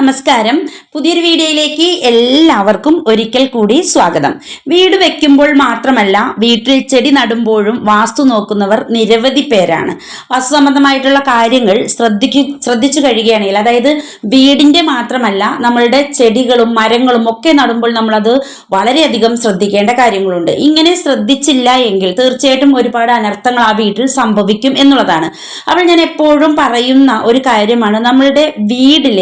നമസ്കാരം. പുതിയൊരു വീഡിയോയിലേക്ക് എല്ലാവർക്കും ഒരിക്കൽ കൂടി സ്വാഗതം. വീട് വെക്കുമ്പോൾ മാത്രമല്ല വീട്ടിൽ ചെടി നടുമ്പോഴും വാസ്തു നോക്കുന്നവർ നിരവധി പേരാണ്. വാസ്തു സംബന്ധമായിട്ടുള്ള കാര്യങ്ങൾ ശ്രദ്ധിക്കു ശ്രദ്ധിച്ചു കഴിയുകയാണെങ്കിൽ അതായത് വീടിന്റെ മാത്രമല്ല നമ്മളുടെ ചെടികളും മരങ്ങളും ഒക്കെ നടുമ്പോൾ നമ്മളത് വളരെയധികം ശ്രദ്ധിക്കേണ്ട കാര്യങ്ങളുണ്ട്. ഇങ്ങനെ ശ്രദ്ധിച്ചില്ല എങ്കിൽ തീർച്ചയായിട്ടും ഒരുപാട് അനർത്ഥങ്ങൾ ആ വീട്ടിൽ സംഭവിക്കും എന്നുള്ളതാണ്. അപ്പോൾ ഞാൻ എപ്പോഴും പറയുന്ന ഒരു കാര്യമാണ് നമ്മളുടെ വീടിൽ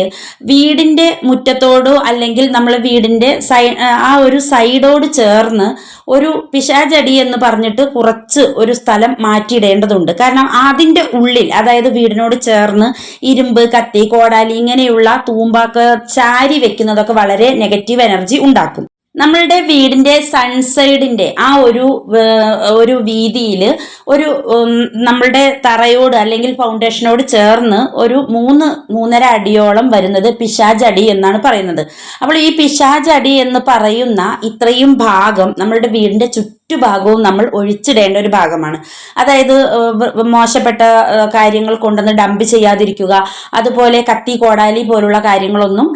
വീടിന്റെ മുറ്റത്തോടോ അല്ലെങ്കിൽ നമ്മൾ വീടിന്റെ സൈ ആ ഒരു സൈഡോട് ചേർന്ന് ഒരു പിശാചടി എന്ന് പറഞ്ഞിട്ട് കുറച്ച് ഒരു സ്ഥലം മാറ്റിയിടേണ്ടതുണ്ട്. കാരണം അതിന്റെ ഉള്ളിൽ അതായത് വീടിനോട് ചേർന്ന് ഇരുമ്പ് കത്തി കോടാലി ഇങ്ങനെയുള്ള തൂമ്പാക്ക ചാരി വെക്കുന്നതൊക്കെ വളരെ നെഗറ്റീവ് എനർജി ഉണ്ടാക്കും. നമ്മളുടെ വീടിന്റെ സൺസൈഡിന്റെ ആ ഒരു ഒരു വീതിയിൽ ഒരു നമ്മളുടെ തറയോട് അല്ലെങ്കിൽ ഫൗണ്ടേഷനോട് ചേർന്ന് ഒരു മൂന്ന് മൂന്നര അടിയോളം വരുന്നത് പിശാചടി എന്നാണ് പറയുന്നത്. അപ്പോൾ ഈ പിശാചടി എന്ന് പറയുന്ന ഇത്രയും ഭാഗം നമ്മളുടെ വീടിന്റെ ചുറ്റുഭാഗവും നമ്മൾ ഒഴിച്ചിടേണ്ട ഒരു ഭാഗമാണ്. അതായത് മോശപ്പെട്ട കാര്യങ്ങൾ കൊണ്ടുവന്ന് ഡംപ് ചെയ്യാതിരിക്കുക അതുപോലെ കത്തി കോടാലി പോലുള്ള കാര്യങ്ങളൊന്നും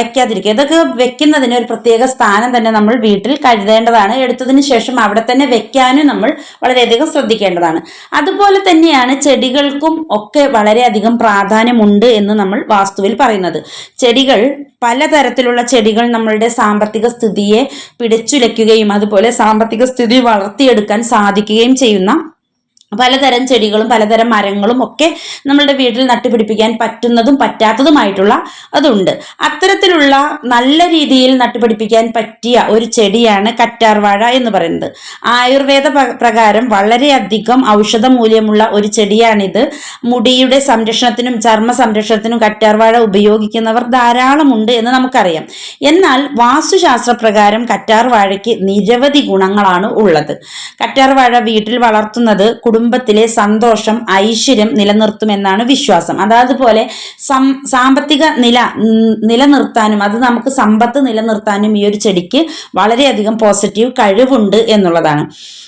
വെക്കാതിരിക്കുക. ഇതൊക്കെ വെക്കുന്നതിന് ഒരു പ്രത്യേക സ്ഥാനം തന്നെ നമ്മൾ വീട്ടിൽ കരുതേണ്ടതാണ്. എടുത്തതിന് ശേഷം അവിടെ തന്നെ വെക്കാനും നമ്മൾ വളരെയധികം ശ്രദ്ധിക്കേണ്ടതാണ്. അതുപോലെ തന്നെയാണ് ചെടികൾക്കും ഒക്കെ വളരെയധികം പ്രാധാന്യമുണ്ട് എന്ന് നമ്മൾ വാസ്തുവിൽ പറയുന്നത്. ചെടികൾ പലതരത്തിലുള്ള ചെടികൾ നമ്മളുടെ സാമ്പത്തിക സ്ഥിതിയെ പിടിച്ചുലയ്ക്കുകയും അതുപോലെ സാമ്പത്തിക സ്ഥിതി വളർത്തിയെടുക്കാൻ സാധിക്കുകയും ചെയ്യുന്ന പലതരം ചെടികളും പലതരം മരങ്ങളും ഒക്കെ നമ്മളുടെ വീട്ടിൽ നട്ടുപിടിപ്പിക്കാൻ പറ്റുന്നതും പറ്റാത്തതുമായിട്ടുള്ള അതുണ്ട്. അത്തരത്തിലുള്ള നല്ല രീതിയിൽ നട്ടുപിടിപ്പിക്കാൻ പറ്റിയ ഒരു ചെടിയാണ് കറ്റാർവാഴ എന്ന് പറയുന്നത്. ആയുർവേദ പ്ര- പ്രകാരം വളരെയധികം ഔഷധ മൂല്യമുള്ള ഒരു ചെടിയാണിത്. മുടിയുടെ സംരക്ഷണത്തിനും ചർമ്മ സംരക്ഷണത്തിനും കറ്റാർവാഴ ഉപയോഗിക്കുന്നവർ ധാരാളമുണ്ട് എന്ന് നമുക്കറിയാം. എന്നാൽ വാസ്തുശാസ്ത്ര പ്രകാരം കറ്റാർവാഴയ്ക്ക് നിരവധി ഗുണങ്ങളാണ് ഉള്ളത്. കറ്റാർവാഴ വീട്ടിൽ വളർത്തുന്നത് കുടുംബത്തിലെ സന്തോഷം ഐശ്വര്യം നിലനിർത്തുമെന്നാണ് വിശ്വാസം. അതായത് പോലെ സം സാമ്പത്തിക നില നിലനിർത്താനും അത് നമുക്ക് സമ്പത്ത് നിലനിർത്താനും ഈ ഒരു ചെടിക്ക് വളരെയധികം പോസിറ്റീവ് കഴിവുണ്ട് എന്നുള്ളതാണ്.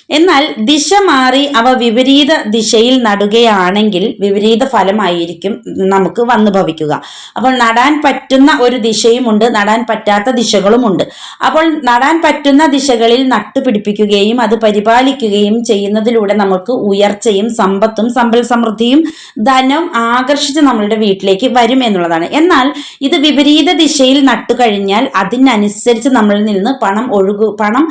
എന്നാൽ ദിശ മാറി അവ വിപരീത ദിശയിൽ നടുകയാണെങ്കിൽ വിപരീത ഫലമായിരിക്കും നമുക്ക് വന്നു ഭവിക്കുക അപ്പോൾ നടാൻ പറ്റുന്ന ഒരു ദിശയുമുണ്ട് നടാൻ പറ്റാത്ത ദിശകളുമുണ്ട്. അപ്പോൾ നടാൻ പറ്റുന്ന ദിശകളിൽ നട്ടുപിടിപ്പിക്കുകയും അത് പരിപാലിക്കുകയും ചെയ്യുന്നതിലൂടെ നമുക്ക് ഉയർച്ചയും സമ്പത്തും സമ്പൽ സമൃദ്ധിയും ധനവും ആകർഷിച്ച് നമ്മളുടെ വീട്ടിലേക്ക് വരും എന്നുള്ളതാണ്. എന്നാൽ ഇത് വിപരീത ദിശയിൽ നട്ടു കഴിഞ്ഞാൽ അതിനനുസരിച്ച് നമ്മളിൽ നിന്ന് പണം ഒഴുകു പണം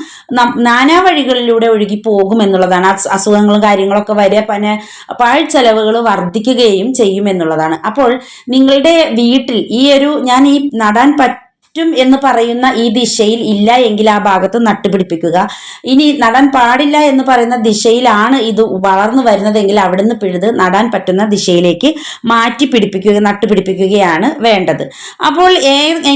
നാനാ വഴികളിലൂടെ ഒഴുകി പോകും എന്നുള്ളതാണ്. അസുഖങ്ങളും കാര്യങ്ങളൊക്കെ വരെ പല പാഴ്ചെലവുകൾ വർദ്ധിക്കുകയും ചെയ്യും എന്നുള്ളതാണ്. അപ്പോൾ നിങ്ങളുടെ വീട്ടിൽ ഈ ഒരു ഞാൻ ഈ നടാൻ പറ്റും എന്ന് പറയുന്ന ഈ ദിശയിൽ ഇല്ല എങ്കിൽ ആ ഭാഗത്ത് നട്ടുപിടിപ്പിക്കുക. ഇനി നടാൻ പാടില്ല എന്ന് പറയുന്ന ദിശയിലാണ് ഇത് വളർന്നു വരുന്നതെങ്കിൽ അവിടുന്ന് പിഴുത് നടാൻ പറ്റുന്ന ദിശയിലേക്ക് മാറ്റി പിടിപ്പിക്കുക നട്ടുപിടിപ്പിക്കുകയാണ് വേണ്ടത്. അപ്പോൾ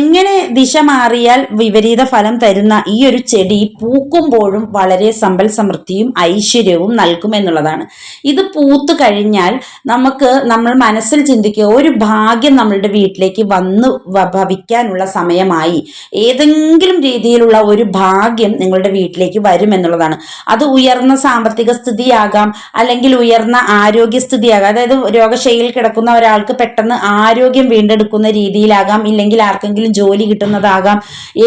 എങ്ങനെ ദിശ മാറിയാൽ വിപരീത ഫലം തരുന്ന ഈ ഒരു ചെടി പൂക്കുമ്പോഴും വളരെ സമ്പൽ സമൃദ്ധിയും ഐശ്വര്യവും നൽകും എന്നുള്ളതാണ്. ഇത് പൂത്തു കഴിഞ്ഞാൽ നമുക്ക് നമ്മൾ മനസ്സിൽ ചിന്തിക്കുക ഒരു ഭാഗ്യം നമ്മളുടെ വീട്ടിലേക്ക് വന്ന് ഭവിക്കാനുള്ള ഭവിക്കാനുള്ള സമയമായി ഏതെങ്കിലും രീതിയിലുള്ള ഒരു ഭാഗ്യം നിങ്ങളുടെ വീട്ടിലേക്ക് വരും എന്നുള്ളതാണ്. അത് ഉയർന്ന സാമ്പത്തിക സ്ഥിതിയാകാം അല്ലെങ്കിൽ ഉയർന്ന ആരോഗ്യസ്ഥിതിയാകാം അതായത് രോഗശൈലിയിൽ കിടക്കുന്ന ഒരാൾക്ക് പെട്ടെന്ന് ആരോഗ്യം വീണ്ടെടുക്കുന്ന രീതിയിലാകാം. ഇല്ലെങ്കിൽ ആർക്കെങ്കിലും ജോലി കിട്ടുന്നതാകാം.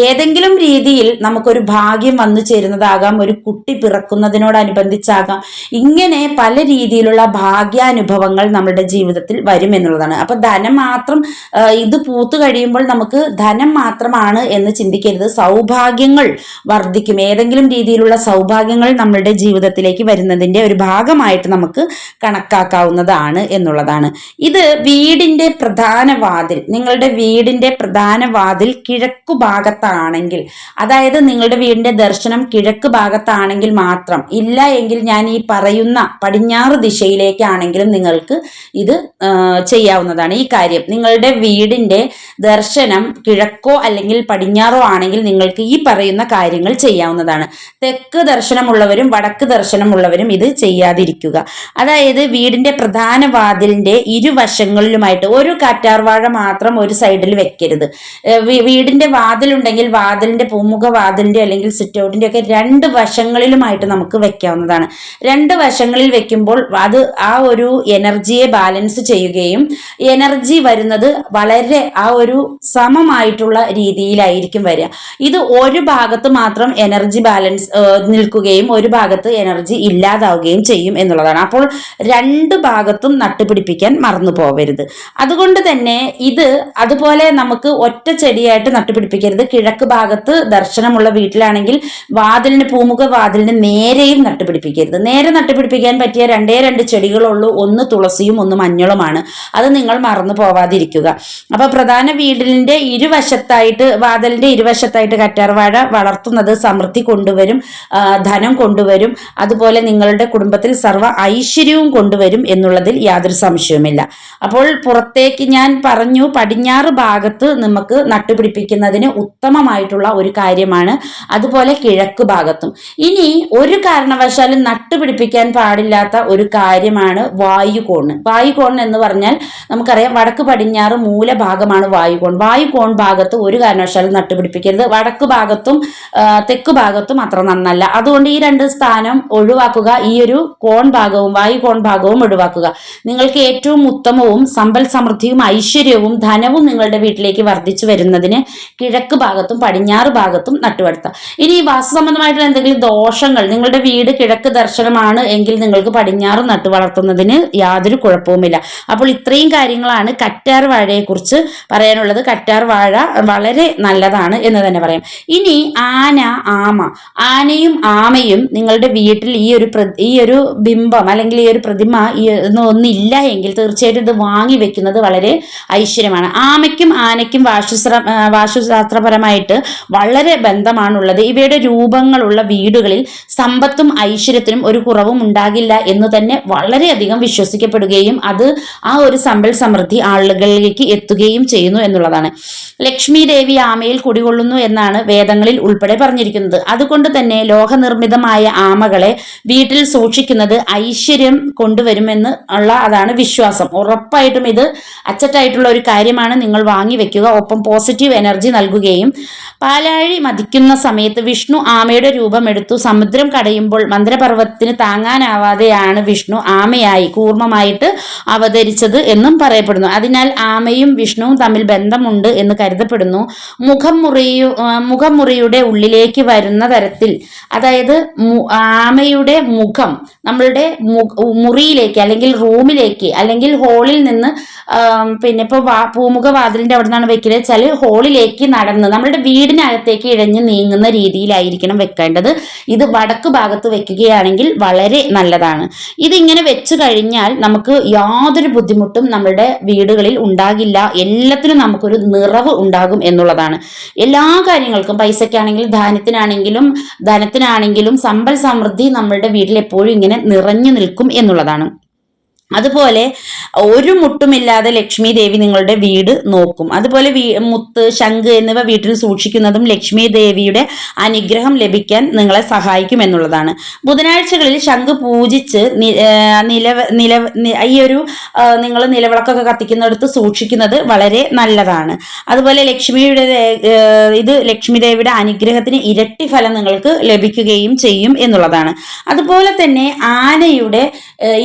ഏതെങ്കിലും രീതിയിൽ നമുക്കൊരു ഭാഗ്യം വന്നു ചേരുന്നതാകാം. ഒരു കുട്ടി പിറക്കുന്നതിനോടനുബന്ധിച്ചാകാം. ഇങ്ങനെ പല രീതിയിലുള്ള ഭാഗ്യാനുഭവങ്ങൾ നമ്മുടെ ജീവിതത്തിൽ വരും എന്നുള്ളതാണ്. അപ്പൊ ധനം മാത്രം ഇത് പൂത്തു കഴിയുമ്പോൾ നമുക്ക് ധനം മാത്രമാണ് എന്ന് ചിന്തിക്കരുത്. സൗഭാഗ്യങ്ങൾ വർദ്ധിക്കും. ഏതെങ്കിലും രീതിയിലുള്ള സൗഭാഗ്യങ്ങൾ നമ്മളുടെ ജീവിതത്തിലേക്ക് വരുന്നതിന്റെ ഒരു ഭാഗമായിട്ട് നമുക്ക് കണക്കാക്കാവുന്നതാണ് എന്നുള്ളതാണ്. ഇത് വീടിന്റെ പ്രധാന വാതിൽ നിങ്ങളുടെ വീടിന്റെ പ്രധാന വാതിൽ കിഴക്കു ഭാഗത്താണെങ്കിൽ അതായത് നിങ്ങളുടെ വീടിന്റെ ദർശനം കിഴക്ക് ഭാഗത്താണെങ്കിൽ മാത്രം ഇല്ല എങ്കിൽ ഞാൻ ഈ പറയുന്ന പടിഞ്ഞാറ് ദിശയിലേക്കാണെങ്കിലും നിങ്ങൾക്ക് ഇത് ചെയ്യാവുന്നതാണ് ഈ കാര്യം. നിങ്ങളുടെ വീടിന്റെ ദർശനം കിഴക്കോ അല്ലെങ്കിൽ പടിഞ്ഞാറോ ആണെങ്കിൽ നിങ്ങൾക്ക് ഈ പറയുന്ന കാര്യങ്ങൾ ചെയ്യാവുന്നതാണ്. തെക്ക് ദർശനമുള്ളവരും വടക്ക് ദർശനമുള്ളവരും ഇത് ചെയ്യാതിരിക്കുക. അതായത് വീടിന്റെ പ്രധാന വാതിലിന്റെ ഇരുവശങ്ങളിലുമായിട്ട് ഒരു കാറ്റാർവാഴ മാത്രം ഒരു സൈഡിൽ വെക്കരുത്. വീടിന്റെ വാതിലുണ്ടെങ്കിൽ വാതിലിന്റെ പൂമുഖ വാതിലിന്റെ അല്ലെങ്കിൽ സിറ്റ് ഔട്ടിന്റെ ഒക്കെ രണ്ട് വശങ്ങളിലുമായിട്ട് നമുക്ക് വെക്കാവുന്നതാണ്. രണ്ട് വശങ്ങളിൽ വെക്കുമ്പോൾ അത് ആ ഒരു എനർജിയെ ബാലൻസ് ചെയ്യുകയും എനർജി വരുന്നത് വളരെ ആ ഒരു സമമായിട്ടുള്ള രീതിയിലായിരിക്കും വരിക. ഇത് ഒരു ഭാഗത്ത് മാത്രം എനർജി ബാലൻസ് നിൽക്കുകയും ഒരു ഭാഗത്ത് എനർജി ഇല്ലാതാവുകയും ചെയ്യും എന്നുള്ളതാണ്. അപ്പോൾ രണ്ട് ഭാഗത്തും നട്ടുപിടിപ്പിക്കാൻ മറന്നു പോവരുത്. അതുകൊണ്ട് തന്നെ ഇത് അതുപോലെ നമുക്ക് ഒറ്റ ചെടിയായിട്ട് നട്ടുപിടിപ്പിക്കരുത്. കിഴക്ക് ഭാഗത്ത് ദർശനമുള്ള വീട്ടിലാണെങ്കിൽ വാതിലിന് പൂമുഖ വാതിലിന് നേരെയും നട്ടുപിടിപ്പിക്കരുത്. നേരെ നട്ടുപിടിപ്പിക്കാൻ പറ്റിയ രണ്ടേ രണ്ട് ചെടികളുള്ളൂ. ഒന്ന് തുളസിയും ഒന്ന് മഞ്ഞളുമാണ്. അത് നിങ്ങൾ മറന്നു പോവാതിരിക്കുക. അപ്പൊ പ്രധാന വീടിന്റെ ഇരുവശത്തായിട്ട് വാതിലിന്റെ ഇരുവശത്തായിട്ട് കറ്റാർവാഴ വളർത്തുന്നത് സമൃദ്ധി കൊണ്ടുവരും ധനം കൊണ്ടുവരും. അതുപോലെ നിങ്ങളുടെ കുടുംബത്തിൽ സർവ ഐശ്വര്യവും കൊണ്ടുവരും എന്നുള്ളതിൽ യാതൊരു സംശയവുമില്ല. അപ്പോൾ പുറത്തേക്ക് ഞാൻ പറഞ്ഞു പടിഞ്ഞാറ് ഭാഗത്ത് നമുക്ക് നട്ടുപിടിപ്പിക്കുന്നതിന് ഉത്തമമായിട്ടുള്ള ഒരു കാര്യമാണ് അതുപോലെ കിഴക്ക് ഭാഗത്തും. ഇനി ഒരു കാരണവശാലും നട്ടുപിടിപ്പിക്കാൻ പാടില്ലാത്ത ഒരു കാര്യമാണ് വായുകോണ് വായുകോൺ എന്ന് പറഞ്ഞാൽ നമുക്കറിയാം വടക്ക് പടിഞ്ഞാറ് മൂലഭാഗമാണ് വായുകോൺ. വായുകോൺ ഭാഗത്ത് ഒരു കാരണവശാലും നട്ടുപിടിപ്പിക്കരുത്. വടക്ക് ഭാഗത്തും തെക്കു ഭാഗത്തും അത്ര നന്നല്ല. അതുകൊണ്ട് ഈ രണ്ട് സ്ഥാനം ഒഴിവാക്കുക ഈ ഒരു കോൺ ഭാഗവും വായു കോൺ ഭാഗവും ഒഴിവാക്കുക. നിങ്ങൾക്ക് ഏറ്റവും ഉത്തമവും സമ്പൽ സമൃദ്ധിയും ഐശ്വര്യവും ധനവും നിങ്ങളുടെ വീട്ടിലേക്ക് വർദ്ധിച്ചു വരുന്നതിന് കിഴക്ക് ഭാഗത്തും പടിഞ്ഞാറ് ഭാഗത്തും നട്ടുപടുത്താം ഇനി ഈ വാസ്തു സംബന്ധമായിട്ടുള്ള എന്തെങ്കിലും ദോഷങ്ങൾ നിങ്ങളുടെ വീട് കിഴക്ക് ദർശനമാണ് എങ്കിൽ നിങ്ങൾക്ക് പടിഞ്ഞാറ് നട്ടു വളർത്തുന്നതിന് യാതൊരു കുഴപ്പവുമില്ല. അപ്പോൾ ഇത്രയും കാര്യങ്ങളാണ് കറ്റാർ വാഴയെക്കുറിച്ച് പറയാനുള്ളത്. കറ്റാർ വാഴ വളരെ നല്ലതാണ് എന്ന് തന്നെ പറയാം. ഇനി ആന ആമ. ആനയും ആമയും നിങ്ങളുടെ വീട്ടിൽ ഈ ഒരു ഈ ഒരു ബിംബം അല്ലെങ്കിൽ ഈ ഒരു പ്രതിമ ഈ ഒന്നില്ല എങ്കിൽ തീർച്ചയായിട്ടും ഇത് വാങ്ങി വെക്കുന്നത് വളരെ ഐശ്വര്യമാണ്. ആമയ്ക്കും ആനയ്ക്കും വാശുശ്ര വാശുശാസ്ത്രപരമായിട്ട് വളരെ ബന്ധമാണുള്ളത്. ഇവയുടെ രൂപങ്ങളുള്ള വീടുകളിൽ സമ്പത്തും ഐശ്വര്യത്തിനും ഒരു കുറവും ഉണ്ടാകില്ല എന്ന് തന്നെ വളരെയധികം വിശ്വസിക്കപ്പെടുകയും അത് ആ ഒരു സമ്പൽ സമൃദ്ധി ആളുകളിലേക്ക് എത്തുകയും ചെയ്യുന്നു എന്നുള്ളതാണ്. ലക്ഷ്മി ദേവി ആമയിൽ കുടികൊള്ളുന്നു എന്നാണ് വേദങ്ങളിൽ ഉൾപ്പെടെ പറഞ്ഞിരിക്കുന്നത്. അതുകൊണ്ട് തന്നെ ലോഹനിർമ്മിതമായ ആമകളെ വീട്ടിൽ സൂക്ഷിക്കുന്നത് ഐശ്വര്യം കൊണ്ടുവരുമെന്ന് ഉള്ള അതാണ് വിശ്വാസം. ഉറപ്പായിട്ടും ഇത് അച്ചട്ടായിട്ടുള്ള ഒരു കാര്യമാണ് നിങ്ങൾ വാങ്ങി വെക്കുക. ഒപ്പം പോസിറ്റീവ് എനർജി നൽകുകയും പാലാഴി മതിക്കുന്ന സമയത്ത് വിഷ്ണു ആമയുടെ രൂപമെടുത്തു സമുദ്രം കടയുമ്പോൾ മന്ത്രപർവത്തിന് താങ്ങാനാവാതെയാണ് വിഷ്ണു ആമയായി കൂർമ്മമായിട്ട് അവതരിച്ചത് എന്നും പറയപ്പെടുന്നു. അതിനാൽ ആമയും വിഷ്ണുവും തമ്മിൽ ബന്ധമുണ്ട് എന്ന് കരുതപ്പെടുന്നു. മുഖം മുറിയു മുഖമുറിയുടെ മുഖം ഉള്ളിലേക്ക് വരുന്ന തരത്തിൽ അതായത് ആമയുടെ മുഖം നമ്മളുടെ മുറിയിലേക്ക് അല്ലെങ്കിൽ റൂമിലേക്ക് അല്ലെങ്കിൽ ഹോളിൽ നിന്ന് പിന്നെ ഇപ്പോൾ വാ പൂമുഖ വാതിലിന്റെ അവിടെ നിന്നാണ് വെക്കുന്നത് വെച്ചാൽ ഹോളിലേക്ക് നടന്ന് നമ്മളുടെ വീടിനകത്തേക്ക് ഇഴഞ്ഞ് നീങ്ങുന്ന രീതിയിലായിരിക്കണം വെക്കേണ്ടത്. ഇത് വടക്ക് ഭാഗത്ത് വെക്കുകയാണെങ്കിൽ വളരെ നല്ലതാണ്. ഇതിങ്ങനെ വെച്ച് കഴിഞ്ഞാൽ നമുക്ക് യാതൊരു ബുദ്ധിമുട്ടും നമ്മുടെ വീടുകളിൽ ഉണ്ടാകില്ല. എല്ലാത്തിനും നമുക്കൊരു നിറവ് ഉണ്ടാകും എന്നുള്ളതാണ്. എല്ലാ കാര്യങ്ങൾക്കും പൈസക്കാണെങ്കിലും ധാന്യത്തിനാണെങ്കിലും ധനത്തിനാണെങ്കിലും സമ്പൽ സമൃദ്ധി നമ്മളുടെ വീട്ടിൽ എപ്പോഴും ഇങ്ങനെ നിറഞ്ഞു നിൽക്കും എന്നുള്ളതാണ്. അതുപോലെ ഒരു മുട്ടുമില്ലാതെ ലക്ഷ്മി ദേവി നിങ്ങളുടെ വീട് നോക്കും. അതുപോലെ മുത്ത് ശംഖ് എന്നിവ വീട്ടിൽ സൂക്ഷിക്കുന്നതും ലക്ഷ്മി ദേവിയുടെ അനുഗ്രഹം ലഭിക്കാൻ നിങ്ങളെ സഹായിക്കും എന്നുള്ളതാണ്. ബുധനാഴ്ചകളിൽ ശംഖ് പൂജിച്ച് നില നില ഈ ഒരു നിങ്ങൾ നിലവിളക്കൊക്കെ കത്തിക്കുന്നിടത്ത് സൂക്ഷിക്കുന്നത് വളരെ നല്ലതാണ്. അതുപോലെ ലക്ഷ്മിയുടെ ഇത് ലക്ഷ്മി ദേവിയുടെ അനുഗ്രഹത്തിന് ഇരട്ടി ഫലം നിങ്ങൾക്ക് ലഭിക്കുകയും ചെയ്യും എന്നുള്ളതാണ്. അതുപോലെ തന്നെ ആനയുടെ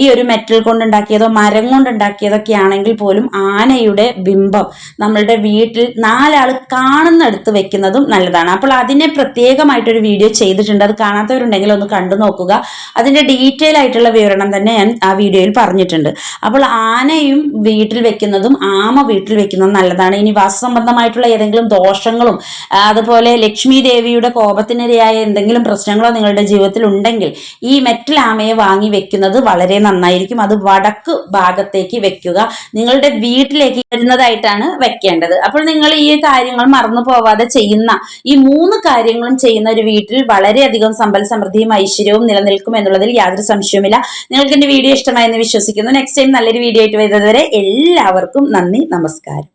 ഈ ഒരു മെറ്റൽ കൊണ്ടുണ്ടാക്കിയതോ മരം കൊണ്ടുണ്ടാക്കിയതൊക്കെ ആണെങ്കിൽ പോലും ആനയുടെ ബിംബം നമ്മളുടെ വീട്ടിൽ നാലാൾ കാണുന്നിടത്ത് വെക്കുന്നതും നല്ലതാണ്. അപ്പോൾ അതിനെ പ്രത്യേകമായിട്ടൊരു വീഡിയോ ചെയ്തിട്ടുണ്ട്. അത് കാണാത്തവരുണ്ടെങ്കിൽ ഒന്ന് കണ്ടു നോക്കുക. അതിന്റെ ഡീറ്റെയിൽ ആയിട്ടുള്ള വിവരണം തന്നെ ഞാൻ ആ വീഡിയോയിൽ പറഞ്ഞിട്ടുണ്ട്. അപ്പോൾ ആനയും വീട്ടിൽ വെക്കുന്നതും ആമ വീട്ടിൽ വെക്കുന്നതും നല്ലതാണ്. ഇനി വാസസംബന്ധമായിട്ടുള്ള ഏതെങ്കിലും ദോഷങ്ങളും അതുപോലെ ലക്ഷ്മി ദേവിയുടെ കോപത്തിനിരയായ എന്തെങ്കിലും പ്രശ്നങ്ങളോ നിങ്ങളുടെ ജീവിതത്തിൽ ഉണ്ടെങ്കിൽ ഈ മെറ്റൽ ആമയെ വാങ്ങി വെക്കുന്നത് വളരെ നന്നായിരിക്കും. അത് വടക്ക് ഭാഗത്തേക്ക് വെക്കുക. നിങ്ങളുടെ വീട്ടിലേക്ക് വരുന്നതായിട്ടാണ് വെക്കേണ്ടത്. അപ്പോൾ നിങ്ങൾ ഈ കാര്യങ്ങൾ മറന്നു പോവാതെ ചെയ്യുന്ന ഈ മൂന്ന് കാര്യങ്ങളും ചെയ്യുന്ന ഒരു വീട്ടിൽ വളരെയധികം സമ്പൽ സമൃദ്ധിയും ഐശ്വര്യവും നിലനിൽക്കും എന്നുള്ളതിൽ യാതൊരു സംശയവുമില്ല. നിങ്ങൾക്ക് എന്റെ വീഡിയോ ഇഷ്ടമായെന്ന് വിശ്വസിക്കുന്നു. നെക്സ്റ്റ് ടൈം നല്ലൊരു വീഡിയോ ആയിട്ട് വരുന്നതുവരെ എല്ലാവർക്കും നന്ദി നമസ്കാരം.